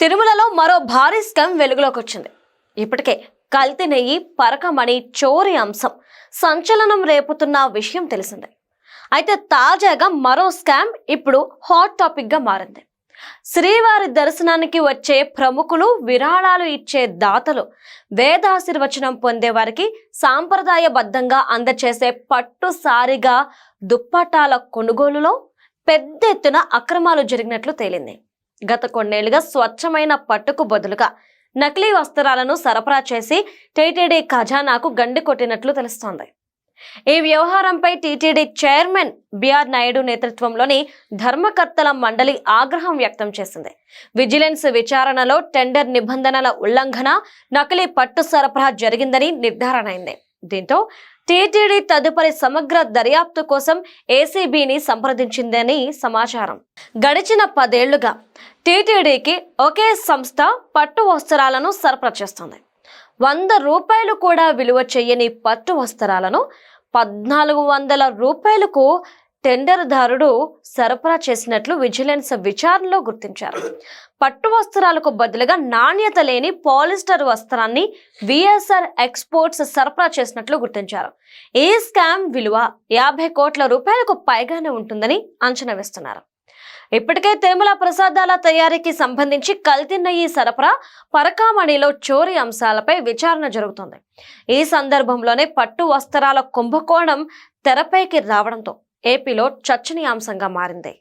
తిరుమలలో మరో భారీ స్కామ్ వెలుగులోకి వచ్చింది ఇప్పటికే కల్తీ నెయ్యి పరకమణి చోరీ అంశం సంచలనం రేపుతున్న విషయం తెలిసిందే. అయితే తాజాగా మరో స్కామ్ ఇప్పుడు హాట్ టాపిక్గా మారింది. శ్రీవారి దర్శనానికి వచ్చే ప్రముఖులు విరాళాలు ఇచ్చే దాతలు వేదాశీర్వచనం పొందే వారికి సాంప్రదాయబద్ధంగా అందచేసే పట్టు సారిగా దుప్పటాల కొనుగోలులో పెద్ద ఎత్తున అక్రమాలు జరిగినట్లు తేలింది. గత కొన్నేళ్ళుగా స్వచ్ఛమైన పట్టుకు బదులుగా నకిలీ వస్త్రాలను సరఫరా చేసి టీటీడీ ఖజానాకు గండి కొట్టినట్లు తెలుస్తోంది. ఈ వ్యవహారంపై టీటీడీ చైర్మన్ బిఆర్ నాయుడు నేతృత్వంలోని ధర్మకర్తల మండలి ఆగ్రహం వ్యక్తం చేసింది. విజిలెన్స్ విచారణలో టెండర్ నిబంధనల ఉల్లంఘన నకిలీ పట్టు సరఫరా జరిగిందని నిర్ధారణ అయింది. దీంతో టీటీడీ తదుపరి సమగ్ర దర్యాప్తు కోసం ఏసీబీని సంప్రదించిందని సమాచారం. గడిచిన పదేళ్ళుగా టీటీడీకి ఒకే సంస్థ పట్టు వస్త్రాలను సరఫరా చేస్తుంది. వంద రూపాయలు కూడా విలువ చేయని పట్టు వస్త్రాలను పద్నాలుగు వందల రూపాయలకు టెండర్దారుడు సరఫరా చేసినట్లు విజిలెన్స్ విచారణలో గుర్తించారు. పట్టు వస్త్రాలకు బదులుగా నాణ్యత లేని పాలిస్టర్ వస్త్రాన్ని విఎస్ఆర్ ఎక్స్పోర్ట్స్ సరఫరా చేసినట్లు గుర్తించారు. ఈ స్కామ్ విలువ యాభై కోట్ల రూపాయలకు పైగానే ఉంటుందని అంచనా వేస్తున్నారు. ఇప్పటికే తిరుమల ప్రసాదాల తయారీకి సంబంధించి కల్తీ ఈ సరఫరా పరకామణిలో చోరీ అంశాలపై విచారణ జరుగుతోంది. ఈ సందర్భంలోనే పట్టు వస్త్రాల కుంభకోణం తెరపైకి రావడంతో ఏపీలో చర్చనీయాంశంగా మారింది.